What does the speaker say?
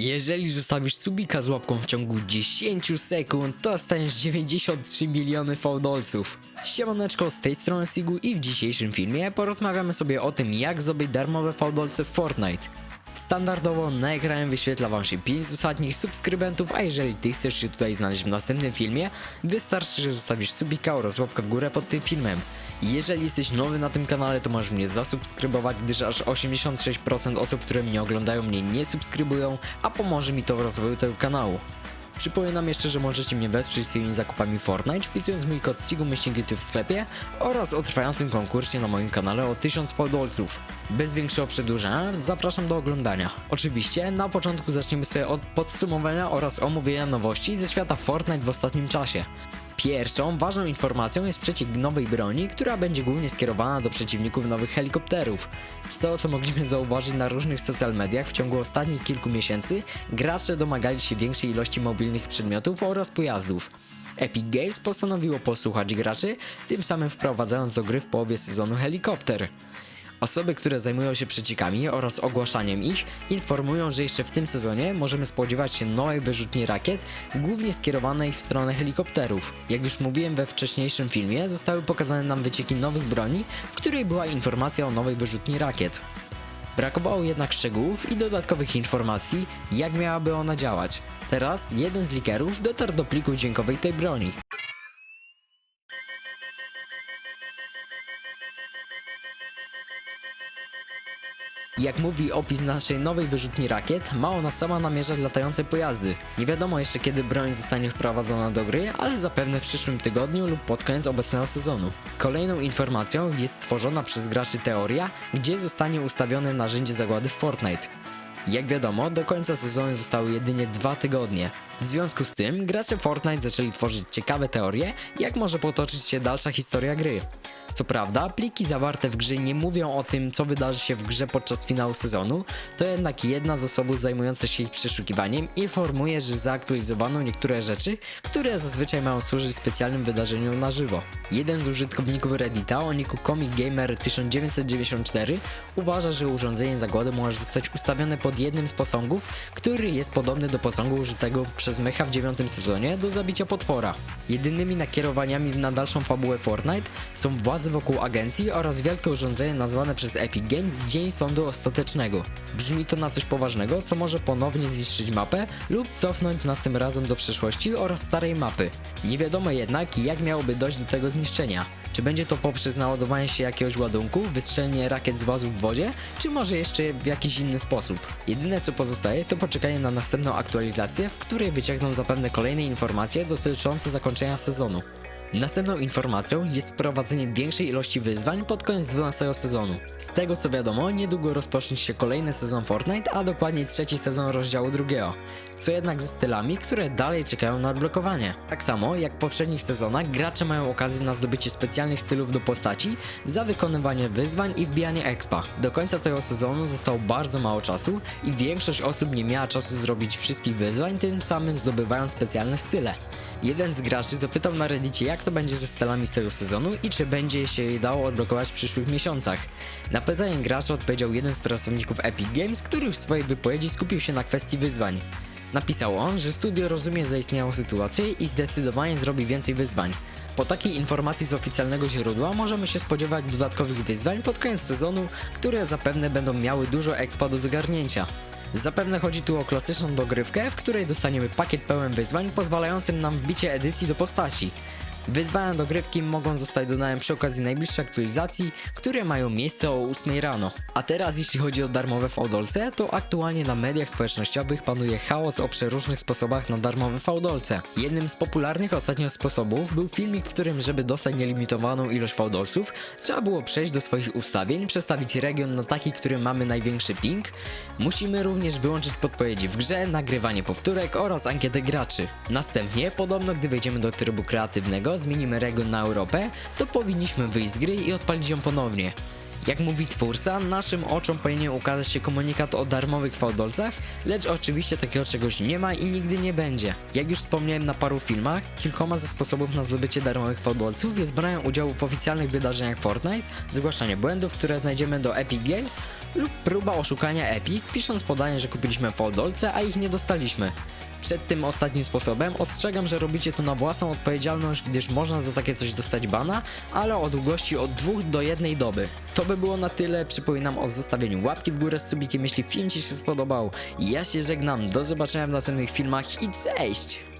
Jeżeli zostawisz subika z łapką w ciągu 10 sekund, to dostaniesz 93 miliony fałdolców. Siemaneczko, z tej strony Sigu i w dzisiejszym filmie porozmawiamy sobie o tym, jak zdobyć darmowe fałdolce w Fortnite. Standardowo na ekranie wyświetla wam się 5 z ostatnich subskrybentów, a jeżeli ty chcesz się tutaj znaleźć w następnym filmie, wystarczy, że zostawisz subika oraz łapkę w górę pod tym filmem. Jeżeli jesteś nowy na tym kanale, to możesz mnie zasubskrybować, gdyż aż 86% osób, które mnie oglądają, mnie nie subskrybują, a pomoże mi to w rozwoju tego kanału. Przypominam jeszcze, że możecie mnie wesprzeć swoimi zakupami Fortnite, wpisując mój kod SIGU w sklepie oraz o trwającym konkursie na moim kanale o 1000 fałdolców. Bez większego przedłużenia, zapraszam do oglądania. Oczywiście, na początku zaczniemy sobie od podsumowania oraz omówienia nowości ze świata Fortnite w ostatnim czasie. Pierwszą ważną informacją jest przeciek nowej broni, która będzie głównie skierowana do przeciwników nowych helikopterów. Z tego co mogliśmy zauważyć na różnych social mediach w ciągu ostatnich kilku miesięcy, gracze domagali się większej ilości mobilnych przedmiotów oraz pojazdów. Epic Games postanowiło posłuchać graczy, tym samym wprowadzając do gry w połowie sezonu helikopter. Osoby, które zajmują się przeciekami oraz ogłaszaniem ich, informują, że jeszcze w tym sezonie możemy spodziewać się nowej wyrzutni rakiet, głównie skierowanej w stronę helikopterów. Jak już mówiłem we wcześniejszym filmie, zostały pokazane nam wycieki nowych broni, w której była informacja o nowej wyrzutni rakiet. Brakowało jednak szczegółów i dodatkowych informacji, jak miałaby ona działać. Teraz jeden z likerów dotarł do pliku dźwiękowej tej broni. Jak mówi opis naszej nowej wyrzutni rakiet, ma ona sama namierzać latające pojazdy. Nie wiadomo jeszcze kiedy broń zostanie wprowadzona do gry, ale zapewne w przyszłym tygodniu lub pod koniec obecnego sezonu. Kolejną informacją jest stworzona przez graczy teoria, gdzie zostanie ustawione narzędzie zagłady w Fortnite. Jak wiadomo, do końca sezonu zostały jedynie dwa tygodnie. W związku z tym, gracze Fortnite zaczęli tworzyć ciekawe teorie, jak może potoczyć się dalsza historia gry. Co prawda, pliki zawarte w grze nie mówią o tym, co wydarzy się w grze podczas finału sezonu, to jednak jedna z osób zajmujących się ich przeszukiwaniem informuje, że zaaktualizowano niektóre rzeczy, które zazwyczaj mają służyć specjalnym wydarzeniom na żywo. Jeden z użytkowników Reddita o niku ComicGamer1994 uważa, że urządzenie zagłady może zostać ustawione pod jednym z posągów, który jest podobny do posągu użytego przez Mecha w dziewiątym sezonie do zabicia potwora. Jedynymi nakierowaniami na dalszą fabułę Fortnite są władze wokół agencji oraz wielkie urządzenie nazwane przez Epic Games Dzień Sądu Ostatecznego. Brzmi to na coś poważnego, co może ponownie zniszczyć mapę lub cofnąć nas tym razem do przeszłości oraz starej mapy. Nie wiadomo jednak, jak miałoby dojść do tego zniszczenia. Czy będzie to poprzez naładowanie się jakiegoś ładunku, wystrzelenie rakiet z wozu w wodzie, czy może jeszcze w jakiś inny sposób? Jedyne co pozostaje to poczekanie na następną aktualizację, w której wyciągną zapewne kolejne informacje dotyczące zakończenia sezonu. Następną informacją jest wprowadzenie większej ilości wyzwań pod koniec 12 sezonu. Z tego co wiadomo, niedługo rozpocznie się kolejny sezon Fortnite, a dokładniej trzeci sezon rozdziału drugiego. Co jednak ze stylami, które dalej czekają na odblokowanie. Tak samo jak w poprzednich sezonach, gracze mają okazję na zdobycie specjalnych stylów do postaci za wykonywanie wyzwań i wbijanie expa. Do końca tego sezonu zostało bardzo mało czasu i większość osób nie miała czasu zrobić wszystkich wyzwań, tym samym zdobywając specjalne style. Jeden z graczy zapytał na reddicie jak to będzie ze stylami z tego sezonu i czy będzie się je dało odblokować w przyszłych miesiącach. Na pytanie gracza odpowiedział jeden z pracowników Epic Games, który w swojej wypowiedzi skupił się na kwestii wyzwań. Napisał on, że studio rozumie zaistniałą sytuację i zdecydowanie zrobi więcej wyzwań. Po takiej informacji z oficjalnego źródła możemy się spodziewać dodatkowych wyzwań pod koniec sezonu, które zapewne będą miały dużo expa do zgarnięcia. Zapewne chodzi tu o klasyczną dogrywkę, w której dostaniemy pakiet pełen wyzwań pozwalającym nam wbicie edycji do postaci. Wyzwania dogrywki mogą zostać dodane przy okazji najbliższej aktualizacji, które mają miejsce o 8 rano. A teraz jeśli chodzi o darmowe fałdolce, to aktualnie na mediach społecznościowych panuje chaos o przeróżnych sposobach na darmowe fałdolce. Jednym z popularnych ostatnio sposobów był filmik, w którym żeby dostać nielimitowaną ilość fałdolców, trzeba było przejść do swoich ustawień, przestawić region na taki, który mamy największy ping. Musimy również wyłączyć podpowiedzi w grze, nagrywanie powtórek oraz ankietę graczy. Następnie, podobno gdy wejdziemy do trybu kreatywnego, zmienimy region na Europę, to powinniśmy wyjść z gry i odpalić ją ponownie. Jak mówi twórca, naszym oczom powinien ukazać się komunikat o darmowych fałdolcach, lecz oczywiście takiego czegoś nie ma i nigdy nie będzie. Jak już wspomniałem na paru filmach, kilkoma ze sposobów na zdobycie darmowych fałdolców jest branie udziału w oficjalnych wydarzeniach Fortnite, zgłaszanie błędów, które znajdziemy do Epic Games lub próba oszukania Epic, pisząc podanie, że kupiliśmy fałdolce, a ich nie dostaliśmy. Przed tym ostatnim sposobem ostrzegam, że robicie to na własną odpowiedzialność, gdyż można za takie coś dostać bana, ale o długości od 2 do 1 doby. To by było na tyle, przypominam o zostawieniu łapki w górę z subikiem, jeśli film Ci się spodobał. Ja się żegnam, do zobaczenia w następnych filmach i cześć!